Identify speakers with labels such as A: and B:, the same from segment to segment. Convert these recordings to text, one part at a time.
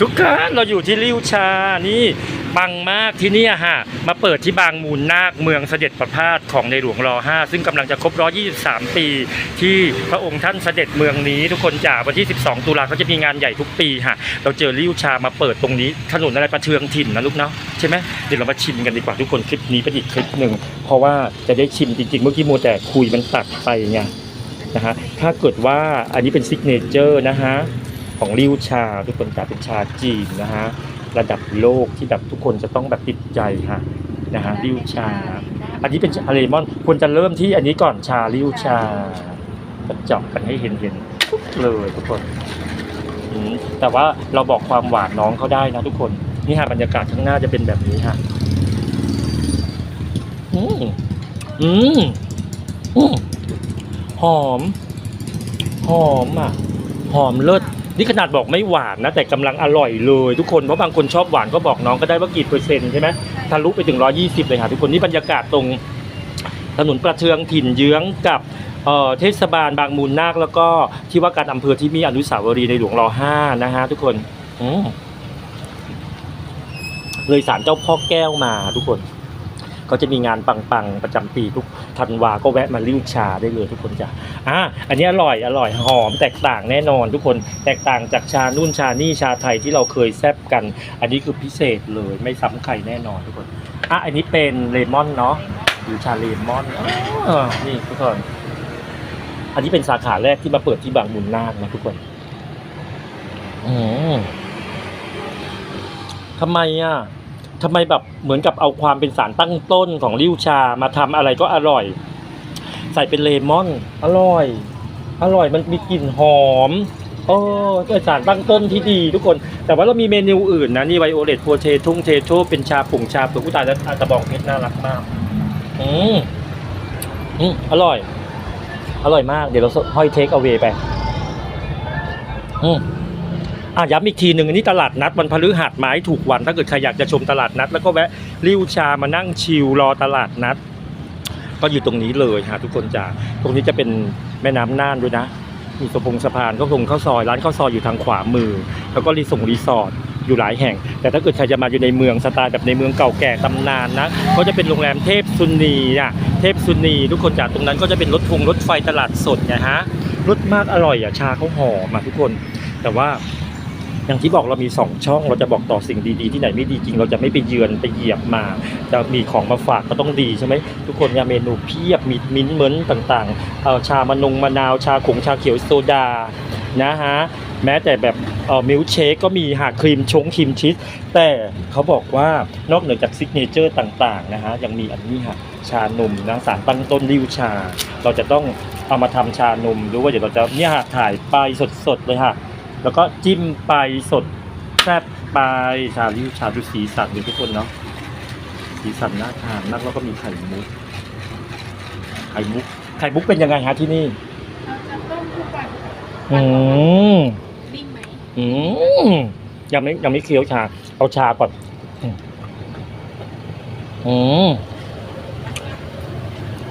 A: ทุกคนเราอยู่ที่ริวชานี่ปังมากที่นี่ฮะมาเปิดที่บางมูลนาคเมืองเสด็จประพาสของในหลวงรอ 5 ซึ่งกำลังจะครบ123 ปี ที่พระองค์ท่านเสด็จเมืองนี้ ทุกคนจาวันที่ 12 ตุลาเขาจะมีงานใหญ่ทุกปีฮะเราเจอริวชามาเปิดตรงนี้ถนนอะไรประเทืองถิ่นนะลูกเนาะใช่ไหมเดี๋ยวเรามาชิมกันดีกว่าทุกคนคลิปนี้เป็นอีกคลิปหนึ่งเพราะว่าจะได้ชิมจริงๆเมื่อกี้โมแต่คุยมันตัดไปไงนะฮะถ้าเกิดว่าอันนี้เป็นซิกเนเจอร์นะฮะ ของริวชาทุกคนจะเป็นชาจีนนะฮะระดับโลกที่แบบทุกคนจะต้องแบบติดใจฮะนะฮะริวชา อันนี้เป็นชาเลมอนควรจะเริ่มที่อันนี้ก่อนชาริวชาจะเจาะกันให้เห็นเห็นๆเลยทุกคนอืมแต่ว่าเราบอกความหวานน้องเขาได้นะทุกคนนี่ฮะบรรยากาศข้างหน้าจะเป็นแบบนี้ฮะอืมอืมอืมหอม หอมอะ หอมเลิศ นี่ขนาดบอกไม่หวานนะ แต่กำลังอร่อยเลยทุกคนเพราะบางคนชอบหวานก็บอกน้องก็ได้ว่ากี่เปอร์เซ็นต์ใช่ไหมทะลุไปถึง 120 เลยค่ะทุกคนนี่บรรยากาศตรงถนนประเทืองถิ่นเยื้องกับเเทศบาลบางมูลนาคแล้วก็ที่ว่าการอำเภอที่มีอนุสาวรีย์ในหลวงรอห้านะฮะทุกคนอเลยสารเจ้าพ่อแก้วมาทุกคน เขาจะมีงานปังๆ ประจำปีทุกธันวาก็แวะมาลิ้วชาได้เลยทุกคนจ้ะอะอันนี้อร่อยอร่อยหอมแตกต่างแน่นอนทุกคนแตกต่างจากชานุ่นชานี่ชาไทยที่เราเคยแซบกัน อันนี้คือพิเศษเลยไม่ซ้ำใครแน่นอนทุกคนอะอันนี้เป็นเลมอนเนาะหรือชาเลมอนอนี่ทุกคนอันนี้เป็นสาขาแรกที่มาเปิดที่บางมุนนาคนะทุกคนอืมทำไมอะ ทำไมแบบเหมือนกับเอาความเป็นสารตั้งต้นของริ้วชามาทำอะไรก็อร่อย ใส่เป็นเลมอน อร่อย อร่อยมันมีกลิ่นหอมโอ้เป็นสารตั้งต้นที่ดีทุกคน แต่ว่าเรามีเมนูอื่นนะ นี่ไวโอเลตโพเททุ่งเทโชเป็นชาผงชาเปลือกผู้ตายแล้วอาตะบองเพชรน่ารักมาก อืมอืมอร่อย อร่อยมาก เดี๋ยวเราห้อยเทคเอาเวไป อืม อะย้ำอีกทีหนึ่งอันนี้ตลาดนัดวันพฤหัสไม้ถูกวัน ถ้าเกิดใครอยากจะชมตลาดนัด แล้วก็แวะริ้วชามานั่งชิลรอตลาดนัด ก็อยู่ตรงนี้เลยฮะทุกคนจ้าตรงนี้จะเป็นแม่น้ำน่านด้วยนะ มีสะพงสะพานก็คงข้าวซอย ร้านข้าวซอยอยู่ทางขวามือ แล้วก็รีสงรีสอร์ทอยู่หลายแห่ง แต่ถ้าเกิดใครจะมาอยู่ในเมืองสไตล์แบบในเมืองเก่าแก่ตำนานนะ ก็จะเป็นโรงแรมเทพซุนีอะเทพซุนี ทุกคนจากตรงนั้นก็จะเป็นรถฟงรถไฟตลาดสดไงฮะรสมากอร่อยอะชาเขาหอมมาทุกคน แต่ว่า อย่างที่บอกเรามีสองช่อง เราจะบอกต่อสิ่งดีๆ ที่ไหนไม่ดีจริง เราจะไม่ไปเยือนไปเหยียบมา จะมีของมาฝากก็ต้องดีใช่ไหมทุกคนเนี่ยเมนูเพียบมีมิ้นเหมือนต่างๆเอาชามะนงมะนาวชาขงชาเขียวโซดานะฮะแม้แต่แบบเอ่อมิลค์เชคก็มีหากครีมชงครีมชีสแต่เขาบอกว่านอกเหนือจากซิกเนเจอร์ต่างๆนะฮะยังมีอันนี้ค่ะชานมนะสารตั้งต้นริวชา เราจะต้องเอามาทำชานมดูว่าเดี๋ยวเราจะเนี่ยฮะถ่ายไปสดๆเลยค่ะ แล้วก็จิ้มไปสดแซ่บไปชาริวชาดูสีสันดูทุกคนเนาะสีสันน่าทานมากแล้วก็มีไข่มุกไข่มุกไข่มุกเป็นยังไงฮะที่นี่
B: เราจะต้มทุกวัน
A: อืม
B: ดิ้งไหม
A: อืมยังไม่ยังไม่เคี้ยวชา เอาชาก่อนอืมอืม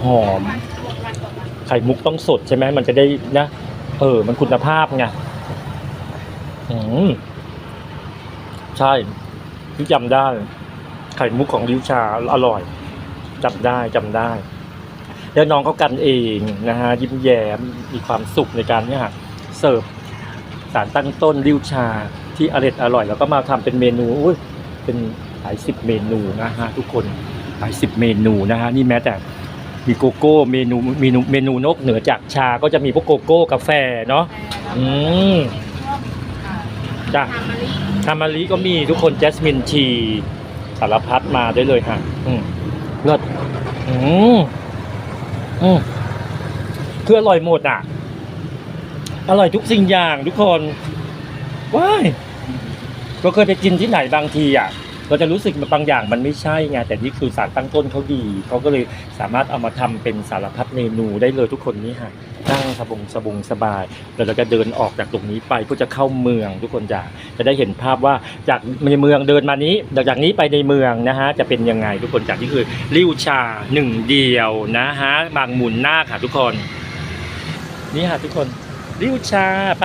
A: หอม
B: วันวันต่อวัน
A: ไข่มุกต้องสดใช่ไหมมันจะได้นะ เออ มันคุณภาพไง อืมใช่ที่จำได้ ไข่มุกของริวชาอร่อยจำได้จำได้ แล้วน้องเขากันเองนะฮะยิ้มแย้มมีความสุขในการเนี่ยเสิร์ฟสารตั้งต้นริวชาที่อร่อยอร่อย แล้วก็มาทำเป็นเมนูอุ้ยเป็นหลายสิบเมนูนะฮะทุกคนหลายสิบเมนูนะฮะนี่แม้แต่มีโกโก้เมนูเมนูเมนูนอกเหนือจากชาก็จะมีพวกโกโก้กาแฟเนาะอืม
B: ชอบอ่า
A: จ้ะ
B: ทามะลิ
A: ทามารีก็มีทุกคนแจสมินทีสารพัดมาได้เลยฮะอืมเลิศอืมอืมคืออร่อยหมดอะ อร่อยทุกสิ่งอย่างทุกคนว้ายก็เคยไปกินที่ไหนบางทีอะ เราจะรู้สึกบางอย่างมันไม่ใช่ไงแต่นี่คือสารตั้งต้นเขาดีเขาก็เลยสามารถเอามาทำเป็นสารพัดเมนูได้เลยทุกคนนี่ฮะนั่งสบงสบงสบายเราจะเดินออกจากตรงนี้ไปเพื่อจะเข้าเมืองทุกคนจะจะได้เห็นภาพว่าจากในเมืองเดินมานี้จากนี้ไปในเมืองนะฮะจะเป็นยังไงทุกคนจากที่คือริ้วชาหนึ่งเดียวนะฮะบางหมุนหน้าค่ะทุกคน นี่ค่ะทุกคนริ้วชาไป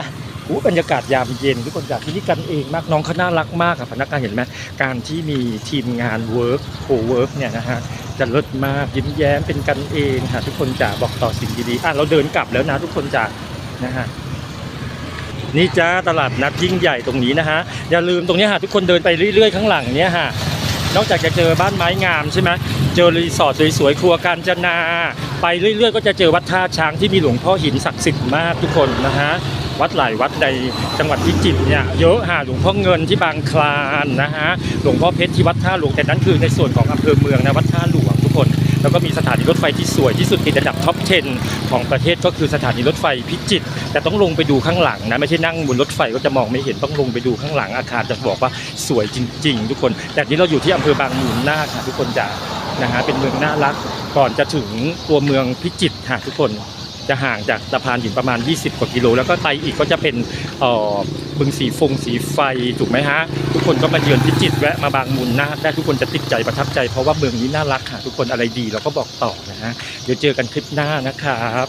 A: อู้บรรยากาศยามเย็นทุกคนจากที่นี่กันเองมากน้องเขาน่ารักมากค่ะพนักงานเห็นไหมการที่มีทีมงานเวิร์กโคเวิร์กเนี่ยนะฮะจะลิศมากยิ้มแย้มเป็นกันเองค่ะทุกคนจะบอกต่อสิ่งดีๆอะเราเดินกลับแล้วนะทุกคนจะนะฮะนี่จ้าตลาดนัดยิ่งใหญ่ตรงนี้นะฮะอย่าลืมตรงนี้ฮะทุกคนเดินไปเรื่อยๆข้างหลังเนี่ยฮะนอกจากจะเจอบ้านไม้งามใช่ไหมเจอรีสอร์ทสวยๆครัวการจนา ไปเรื่อยๆ ก็จะเจอวัดท่าช้างที่มีหลวงพ่อหินศักดิ์สิทธิ์มากทุกคนนะฮะ วัดหลายวัดในจังหวัดพิจิตรเนี่ยเยอะหาหลวงพ่อเงินที่บางคลานนะฮะหลวงพ่อเพชรที่วัดท่าหลวงแต่นั้นคือในส่วนของอำเภอเมืองนะวัดท่าหลวงทุกคนแล้วก็มีสถานีรถไฟที่สวยที่สุดติดอันดับท็อป 10 ของประเทศก็คือสถานีรถไฟพิจิตรแต่ต้องลงไปดูข้างหลังนะ ไม่ใช่นั่งบนรถไฟก็จะมองไม่เห็นต้องลงไปดูข้างหลังอาคารจะบอกว่าสวยจริง ๆ ทุกคน แต่นี้เราอยู่ที่อำเภอบางมูลนาค่ะทุกคนจ๋านะฮะเป็นเมืองน่ารักก่อนจะถึงตัวเมืองพิจิตรค่ะทุกคน จะห่างจากสะพานหินประมาณ 20 กว่ากิโล แล้วก็ไตอีกก็จะเป็นเอ่อบึงสีฟงสีไฟถูกไหมฮะ ทุกคนก็มาเยือนพิจิตรแวะมาบางมูลนาได้ทุกคนจะติดใจประทับใจเพราะว่าเมืองนี้น่ารักค่ะทุกคนอะไรดีเราก็บอกต่อนะฮะเดี๋ยวเจอกันคลิปหน้านะครับ